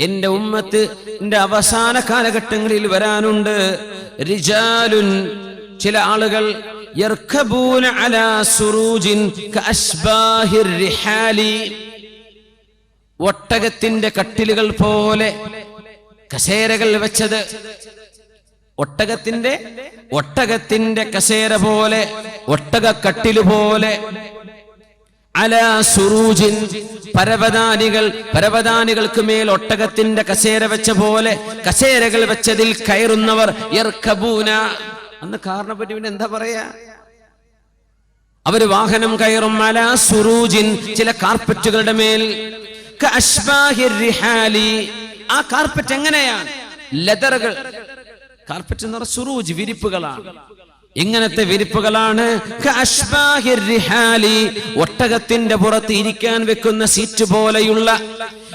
എന്റെ ഉമ്മത്ത് എന്റെ അവസാന കാലഘട്ടങ്ങളിൽ വരാനുണ്ട്. റിജാലുൻ ചില ആളുകൾ ഒട്ടകത്തിന്റെ കട്ടിലുകൾ പോലെ കസേരകൾ വെച്ചത്. ഒട്ടകത്തിന്റെ ഒട്ടകത്തിന്റെ കസേര പോലെ ഒട്ടക കട്ടിൽ പോലെ സുറൂജിൻ പരവതാനികൾ പരവതാനികൾക്ക് മേൽ ഒട്ടകത്തിന്റെ കസേര വെച്ച പോലെ കസേരകൾ വെച്ചതിൽ കയറുന്നവർ അന്ന് കാറിനെ പറ്റി പിന്നെ എന്താ പറയാ? അവർ വാഹനം കയറും അല സുറൂജിൻ ചില കാർപ്പറ്റുകളുടെ മേൽ. ആ കാർപ്പറ്റ് എങ്ങനെയാണ്? ലെതറുകൾ. കാർപ്പറ്റ് എന്ന് പറഞ്ഞ സുറൂജ് വിരിപ്പുകളാണ്. എങ്ങനത്തെ വിരിപ്പുകളാണ്. ഒട്ടകത്തിന്റെ പുറത്ത് ഇരിക്കാൻ വെക്കുന്ന സീറ്റ് പോലെയുള്ള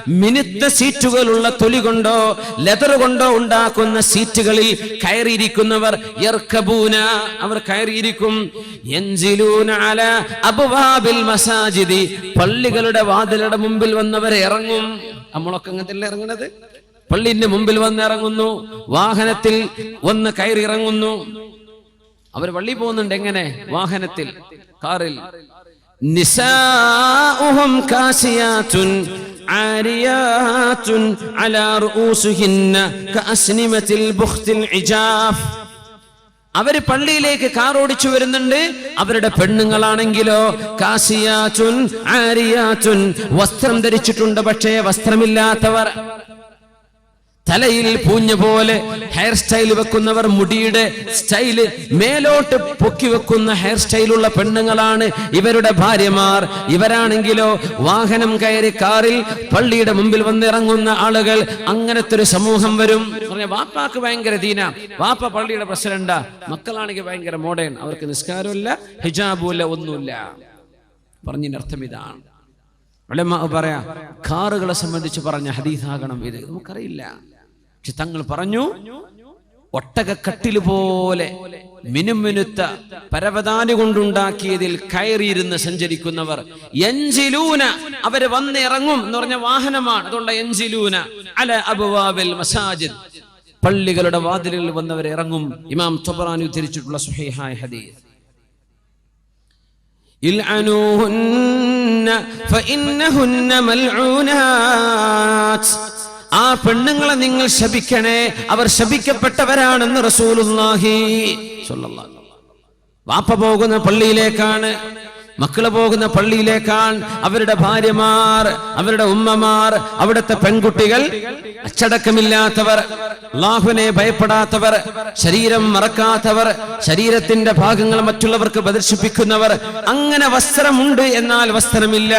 മിനുത്ത സീറ്റുകളുള്ള തൊലി കൊണ്ടോ ലെതർ കൊണ്ടോ ഉണ്ടാക്കുന്ന സീറ്റുകളിൽ കയറിയിരിക്കുന്നവർ യർക്കബൂന. അവർ കയറിയിരിക്കും. മസാജിദി. പള്ളികളുടെ വാതിലുടെ മുമ്പിൽ വന്നവരെ ഇറങ്ങും. നമ്മളൊക്കെ അങ്ങനത്തെ ഇറങ്ങണത്? പള്ളിന്റെ മുമ്പിൽ വന്ന് ഇറങ്ങുന്നു. വാഹനത്തിൽ വന്ന് കയറി ഇറങ്ങുന്നു അവർ പള്ളി പോകുന്നുണ്ട് എങ്ങനെ? വാഹനത്തിൽ കാറിൽ. നിസാഉഹും കാസിയാത്തുൻ ആരിയാത്തുൻ അലാ റൂസുഹിന്ന കഅസ്നിമത്തിൽ ബുഖ്തിൽ ഇജാഫ്. അവർ പള്ളിയിലേക്ക് കാർ ഓടിച്ചു വരുന്നുണ്ട്. അവരുടെ പെണ്ണുങ്ങളാണെങ്കിലോ കാസിയാച്ചുൻ ആരിയാച്ചുൻ വസ്ത്രം ധരിച്ചിട്ടുണ്ട്. പക്ഷേ വസ്ത്രമില്ലാത്തവർ തലയിൽ പൂഞ്ഞ പോലെ ഹെയർ സ്റ്റൈൽ വെക്കുന്നവർ മുടിയുടെ സ്റ്റൈൽ മേലോട്ട് പൊക്കി വെക്കുന്ന ഹെയർ സ്റ്റൈലുള്ള പെണ്ണുങ്ങളാണ് ഇവരുടെ ഭാര്യമാർ. ഇവരാണെങ്കിലോ വാഹനം കയറി കാറിൽ പള്ളിയുടെ മുമ്പിൽ വന്നിറങ്ങുന്ന ആളുകൾ അങ്ങനത്തെ ഒരു സമൂഹം വരും. വാപ്പാക്ക് ഭയങ്കര ദീന. വാപ്പ പള്ളിയുടെ പ്രസിഡന്റാ. മക്കളാണെങ്കിൽ ഭയങ്കര മോഡേൺ. അവർക്ക് നിസ്കാരമില്ല ഹിജാബുമില്ല ഒന്നുമില്ല. പറഞ്ഞതിനർത്ഥം ഇതാണ്. പറയാ കാറുകളെ സംബന്ധിച്ച് പറഞ്ഞ ഹദീസാകണം ഇത്. നമുക്കറിയില്ല. പക്ഷെ തങ്ങൾ പറഞ്ഞു ഒട്ടകക്കട്ടിൽ പോലെ മിനുമിനുത്ത പരവതാനി കൊണ്ടുണ്ടാക്കിയതിൽ കയറിയിരുന്ന് സഞ്ചരിക്കുന്നവർ എഞ്ചിലൂന അവർ വന്നിറങ്ങും എന്ന് പറഞ്ഞ വാഹനമാണ്. അതുകൊണ്ട് എഞ്ചിലൂന അല അബുവാബിൽ മസാജിദ്. പള്ളികളുടെ വാതിലിൽ വന്നവർ ഇറങ്ങും. ഇമാം തൊബറാനി ഉദ്ധരിച്ചിട്ടുള്ള സുഹൈഹായ ഹദീസ്. ഇൽഅനൂഹുന്ന ഫഇന്നഹുന്ന മൽഊനാത്ത് ആ പെണ്ണുങ്ങളെ നിങ്ങൾ ശപിക്കണേ അവർ ശപിക്കപ്പെട്ടവരാണെന്ന് വസല്ലം. വാപ്പ പോകുന്ന പള്ളിയിലേക്കാണ് മക്കൾ പോകുന്ന പള്ളിയിലേക്കാണ് അവരുടെ ഭാര്യമാർ അവരുടെ ഉമ്മമാർ അവിടുത്തെ പെൺകുട്ടികൾ അച്ചടക്കമില്ലാത്തവർ അള്ളാഹുവിനെ ഭയപ്പെടാത്തവർ ശരീരം മറക്കാത്തവർ ശരീരത്തിന്റെ ഭാഗങ്ങൾ മറ്റുള്ളവർക്ക് പ്രദർശിപ്പിക്കുന്നവർ. അങ്ങനെ വസ്ത്രമുണ്ട് എന്നാൽ വസ്ത്രമില്ല.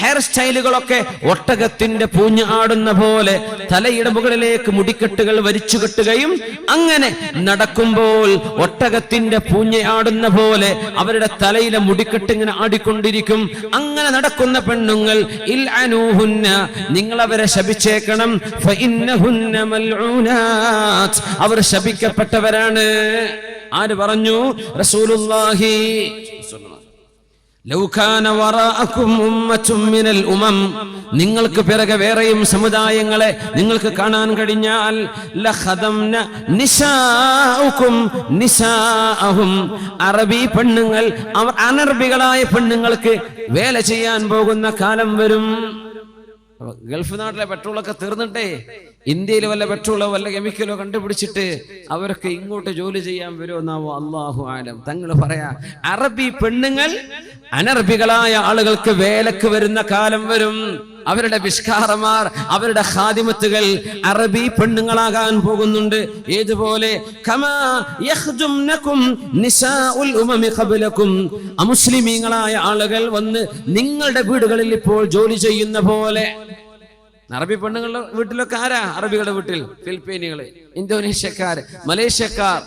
ഹെയർ സ്റ്റൈലുകളൊക്കെ ഒട്ടകത്തിന്റെ പൂഞ്ഞ് ആടുന്ന പോലെ തലയുടെ മുകളിലേക്ക് മുടിക്കെട്ടുകൾ വരിച്ചു കെട്ടുകയും അങ്ങനെ നടക്കുമ്പോൾ ഒട്ടകത്തിന്റെ പൂഞ്ഞ ആടുന്ന പോലെ അവരുടെ തലയിലെ മുടിക്കെട്ട് ഇങ്ങനെ ആടിക്കൊണ്ടിരിക്കും. അങ്ങനെ നടക്കുന്ന പെണ്ണുങ്ങൾ ഇൽ നിങ്ങൾ അവരെ ശപിച്ചേക്കണം. അവർ ശപിക്കപ്പെട്ടവരാണ്. ആര് പറഞ്ഞു? റസൂലുള്ളാഹി നിങ്ങൾക്ക് പിറകെ വേറെയും സമുദായങ്ങളെ നിങ്ങൾക്ക് കാണാൻ കഴിഞ്ഞാൽ അറബി പെണ്ണുങ്ങൾ അവർ അനർബികളായ പെണ്ണുങ്ങൾക്ക് വേല ചെയ്യാൻ പോകുന്ന കാലം വരും. ഗൾഫ് നാട്ടിലെ പെട്രോളൊക്കെ തീർന്നിട്ടേ ഇന്ത്യയിൽ വല്ല പെട്രോളോ വല്ല കെമിക്കലോ കണ്ടുപിടിച്ചിട്ട് അവരൊക്കെ ഇങ്ങോട്ട് ജോലി ചെയ്യാൻ വരുമെന്നാവോ അള്ളാഹു ആലം. തങ്ങൾ പറയാ അറബി പെണ്ണുങ്ങൾ അനർബികളായ ആളുകൾക്ക് വേലക്ക് വരുന്ന കാലം വരും. അവരുടെ വിഷ്കാറമാർ അവരുടെ ഹാദിമത്തുകൾ അറബി പെണ്ണുങ്ങളാകാൻ പോകുന്നുണ്ട്. ഏതുപോലെ? അമുസ്ലിമീങ്ങളായ ആളുകൾ വന്ന് നിങ്ങളുടെ വീടുകളിൽ ഇപ്പോൾ ജോലി ചെയ്യുന്ന പോലെ. അറബി പെണ്ണുങ്ങളുടെ വീട്ടിലൊക്കെ ആരാ? അറബികളുടെ വീട്ടിൽ ഫിലിപ്പീനികൾ ഇന്തോനേഷ്യക്കാർ മലേഷ്യക്കാർ.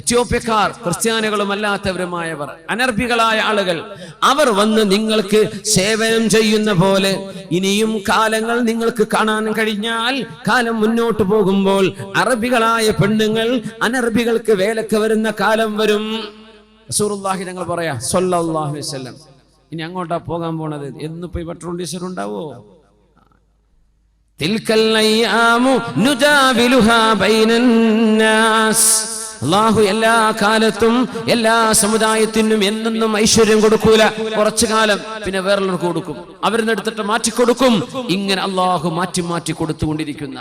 എത്യോപ്യക്കാർ ക്രിസ്ത്യാനികളും അല്ലാത്തവരുമായവർ അനർബികളായ ആളുകൾ അവർ വന്ന് നിങ്ങൾക്ക് സേവനം ചെയ്യുന്ന പോലെ ഇനിയും കാലങ്ങൾ നിങ്ങൾക്ക് കാണാൻ കഴിഞ്ഞാൽ കാലം മുന്നോട്ട് പോകുമ്പോൾ അറബികളായ പെണ്ണുങ്ങൾ അനർബികൾക്ക് വേലക്ക് വരുന്ന കാലം വരും. റസൂറുല്ലാഹി ഞങ്ങൾ പറയാ സൊല്ലാഹു വസല്ലം. ഇനി അങ്ങോട്ടാ പോകാൻ പോണത്? എന്നിപ്പോ ഈ പെട്രോൾ ഡീസൽ ഉണ്ടാവോ? തിൽക്കൽ നുജാവിലുഹാ ബൈനന്നാസ് അള്ളാഹു എല്ലാ കാലത്തും എല്ലാ സമുദായത്തിനും എന്നെന്നും ഐശ്വര്യം കൊടുക്കൂല. കുറച്ചു കാലം പിന്നെ വേറെള്ളവർക്ക് കൊടുക്കും. അവരിന്ന് എടുത്തിട്ട് മാറ്റിക്കൊടുക്കും ഇങ്ങനെ അള്ളാഹു മാറ്റി മാറ്റി കൊടുത്തുകൊണ്ടിരിക്കുന്ന.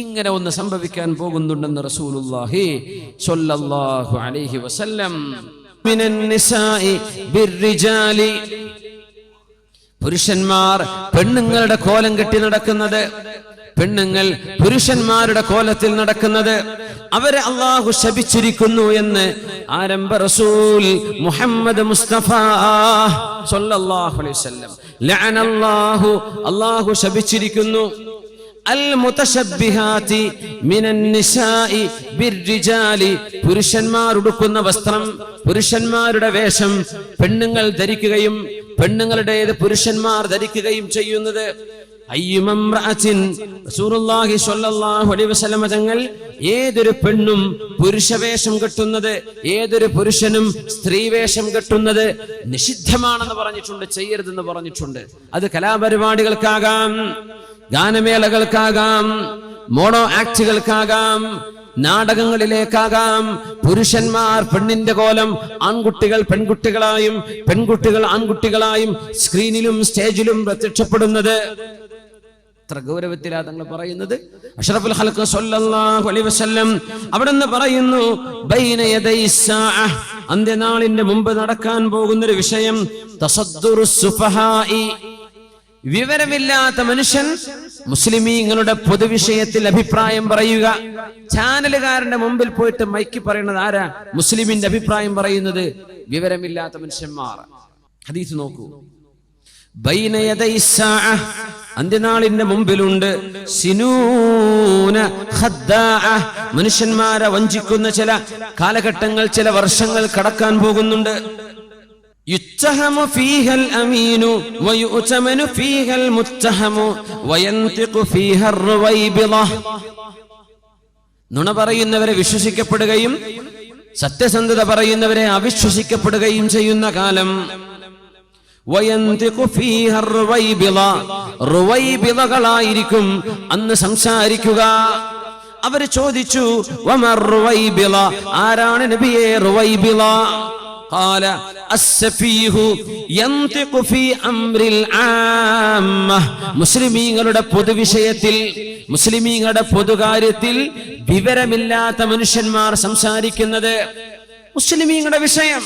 ഇങ്ങനെ ഒന്ന് സംഭവിക്കാൻ പോകുന്നുണ്ടെന്ന് റസൂലുള്ളാഹി സ്വല്ലല്ലാഹു അലൈഹി വസല്ലം. പുരുഷന്മാർ പെണ്ണുങ്ങളുടെ കോലം കെട്ടി നടക്കുന്നത് പെണ്ണുങ്ങൾ പുരുഷന്മാരുടെ കോലത്തിൽ നടക്കുന്നത് അവരെ അള്ളാഹു ശപിച്ചിരിക്കുന്നു എന്ന് ആരംഭ റസൂൽ മുഹമ്മദ് മുസ്തഫ സല്ലല്ലാഹു അലൈഹി വസല്ലം. ലഅന അല്ലാഹു അല്ലാഹു ശപിച്ചിരിക്കുന്നു പുരുഷന്മാർ ഉടുക്കുന്ന വസ്ത്രം പുരുഷന്മാരുടെ വേഷം പെണ്ണുങ്ങൾ ധരിക്കുകയും പെണ്ണുങ്ങളുടേത് പുരുഷന്മാർ ധരിക്കുകയും ചെയ്യുന്നത് തങ്ങൾ ഏതൊരു പെണ്ണും പുരുഷവേഷം കെട്ടുന്നത് ഏതൊരു പുരുഷനും സ്ത്രീവേഷം കെട്ടുന്നത് നിഷിദ്ധമാണെന്ന് പറഞ്ഞിട്ടുണ്ട് ചെയ്യരുതെന്ന് പറഞ്ഞിട്ടുണ്ട്. അത് കലാപരിപാടികൾക്കാകാം ഗാനമേളകൾക്കാകാം മോണോ ആക്ടുകൾക്കാകാം നാടകങ്ങളിലേക്കാകാം. പുരുഷന്മാർ പെണ്ണിന്റെ കോലം ആൺകുട്ടികൾ പെൺകുട്ടികളായും പെൺകുട്ടികൾ ആൺകുട്ടികളായും സ്ക്രീനിലും സ്റ്റേജിലും പ്രത്യക്ഷപ്പെടുന്നത് എത്ര ഗൗരവത്തിലാ തങ്ങൾ പറയുന്നത്? അഷ്റഫുൽ ഹലക്ക് സല്ലല്ലാഹു അലൈഹി വസല്ലം അവിടുന്ന് പറയുന്നു ബൈന അന്ത്യനാളിന്റെ മുമ്പ് നടക്കാൻ പോകുന്ന ഒരു വിഷയം വിവരമില്ലാത്ത മനുഷ്യൻ മുസ്ലിമീങ്ങളുടെ പൊതുവിഷയത്തിൽ അഭിപ്രായം പറയുക. ചാനലുകാരന്റെ മുമ്പിൽ പോയിട്ട് മൈക്ക് പറയുന്നത് ആരാ? മുസ്ലിമിന്റെ അഭിപ്രായം പറയുന്നത് വിവരമില്ലാത്ത മനുഷ്യന്മാർ. ഹദീസ് നോക്കൂ. അന്ത്യനാളിന്റെ മുമ്പിലുണ്ട് സിനൂന ഖദ്ദാഅ മനുഷ്യന്മാരെ വഞ്ചിക്കുന്ന ചില കാലഘട്ടങ്ങൾ ചില വർഷങ്ങൾ കടക്കാൻ പോകുന്നുണ്ട് يتهم فيها الأمين ويؤتمن فيها المتهم وينطق فيها الرويبضة നുണ പറയുന്നവരെ വിശ്വസിക്കപ്പെടുകയും സത്യസന്ധത പറയുന്നവരെ അവിശ്വസിക്കപ്പെടുകയും ചെയ്യുന്ന കാലം വയന്തിഖു ഫീഹ റുവൈബിള. റുവൈബിളകളായിരിക്കും അന്ന് സംസാരിക്കുക അവർ ചോദിച്ചു വമർ റുവൈബിള. ആരാണ് നബിയെ റുവൈബിള قال السفيه ينطق في امر العامه മുസ്ലിമീങ്ങളുടെ പൊതുവിഷയത്തിൽ മുസ്ലിമീങ്ങളുടെ പൊതുകാര്യത്തിൽ വിവരമില്ലാത്ത മനുഷ്യന്മാർ സംസാരിക്കുന്നത് മുസ്ലിമീങ്ങളുടെ വിഷയം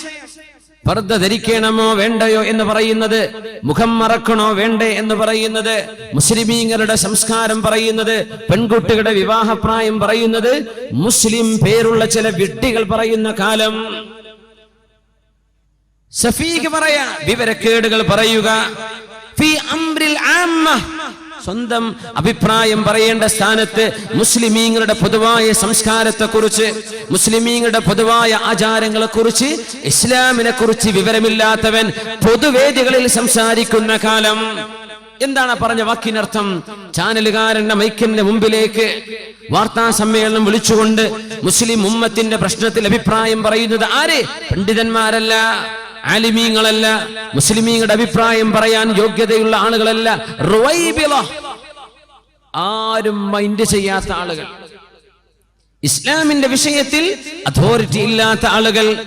പർദ്ദ ധരിക്കണമോ വേണ്ടയോ എന്ന് പറയുന്നത്? മുഖം മറക്കണോ വേണ്ടേ എന്ന് പറയുന്നത്? മുസ്ലിമീങ്ങളുടെ സംസ്കാരം പറയുന്നത്? പെൺകുട്ടികളുടെ വിവാഹപ്രായം പറയുന്നത്? മുസ്ലിം പേരുള്ള ചില വിട്ടികൾ പറയുന്ന കാലം. സഫീഖ് പറയാ വിവരക്കേടുകൾ പറയുക. ഫി അംറിൽ ആമ്മ സ്വന്തം അഭിപ്രായം പറയേണ്ട സ്ഥാനത്ത് മുസ്ലിമീങ്ങളുടെ പൊതുവായ സംസ്കാരത്തെ കുറിച്ച് മുസ്ലിമീങ്ങളുടെ പൊതുവായ ആചാരങ്ങളെ കുറിച്ച് ഇസ്ലാമിനെ കുറിച്ച് വിവരമില്ലാത്തവൻ പൊതുവേദികളിൽ സംസാരിക്കുന്ന കാലം. എന്താണ് പറഞ്ഞ വാക്കിനർത്ഥം? ചാനലുകാരന്റെ മൈക്കിന്റെ മുമ്പിലേക്ക് വാർത്താ സമ്മേളനം വിളിച്ചുകൊണ്ട് മുസ്ലിം ഉമ്മത്തിന്റെ പ്രശ്നത്തിൽ അഭിപ്രായം പറയുന്നത് ആര്? പണ്ഡിതന്മാരല്ല. ആലിമീങ്ങളല്ല മുസ്ലിമീങ്ങളുടെ അഭിപ്രായം പറയാൻ യോഗ്യതയുള്ള ആളുകളല്ല. ആരും മൈൻഡ് ചെയ്യാത്ത ആളുകൾ. ഇസ്ലാമിന്റെ വിഷയത്തിൽ അതോറിറ്റി ഇല്ലാത്ത ആളുകൾ.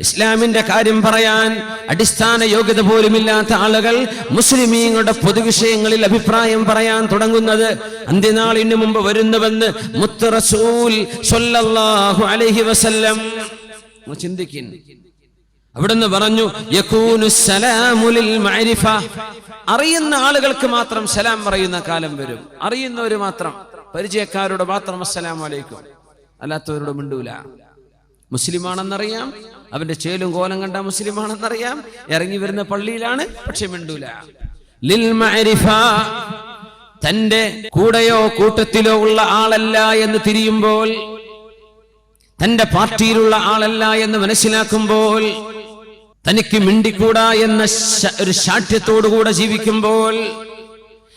ഇസ്ലാമിന്റെ കാര്യം പറയാൻ അടിസ്ഥാന യോഗ്യത പോലുമില്ലാത്ത ആളുകൾ മുസ്ലിമീങ്ങളുടെ പൊതുവിഷയങ്ങളിൽ അഭിപ്രായം പറയാൻ തുടങ്ങുന്നത് അന്ത്യനാളിന് മുമ്പ് വരുന്നുവെന്ന് മുത്തറസൂൽ വസല്ലം. നിങ്ങൾ ചിന്തിക്കും അവിടുന്ന് പറഞ്ഞു അറിയുന്ന ആളുകൾക്ക് മാത്രം സലാം പറയുന്ന കാലം വരും. അറിയുന്നവര് മാത്രം. പരിചയക്കാരോട് മാത്രം അസ്സലാം വലൈക്കും അല്ലാത്തവരോട് മിണ്ടൂല. മുസ്ലിമാണെന്നറിയാം. അവന്റെ ചേലും കോലം കണ്ട മുസ്ലിമാണെന്നറിയാം. ഇറങ്ങി വരുന്ന പള്ളിയിലാണ് പക്ഷെ മിണ്ടൂല. ലിൽ തന്റെ കൂടെയോ കൂട്ടത്തിലോ ഉള്ള ആളല്ല എന്ന് തിരിയുമ്പോൾ തന്റെ പാർട്ടിയിലുള്ള ആളല്ല എന്ന് മനസ്സിലാക്കുമ്പോൾ തനിക്ക് മിണ്ടിക്കൂടാ എന്ന ഒരു ശാഠ്യത്തോടുകൂടെ ജീവിക്കുമ്പോൾ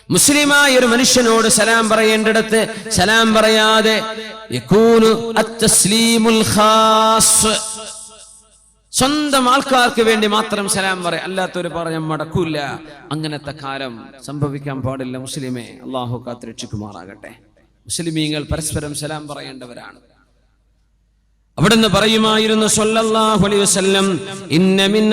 മുസ്ലിമായ ഒരു മനുഷ്യനോട് സലാം പറയേണ്ടിടത്ത് സലാം പറയാതെ. സ്വന്തം ആൾക്കാർക്ക് വേണ്ടി മാത്രം സലാം പറ അല്ലാത്തൊരു പറഞ്ഞ മടക്കൂല. അങ്ങനത്തെ കാലം സംഭവിക്കാൻ പാടില്ല മുസ്ലിമേ. അള്ളാഹു കാത്തിരക്ഷിക്കുമാറാകട്ടെ. മുസ്ലിമീങ്ങൾ പരസ്പരം സലാം പറയേണ്ടവരാണ്. അവിടുന്ന് പറയുമായിരുന്നു സല്ലല്ലാഹു അലൈഹി വസല്ലം ഇന്ന മിൻ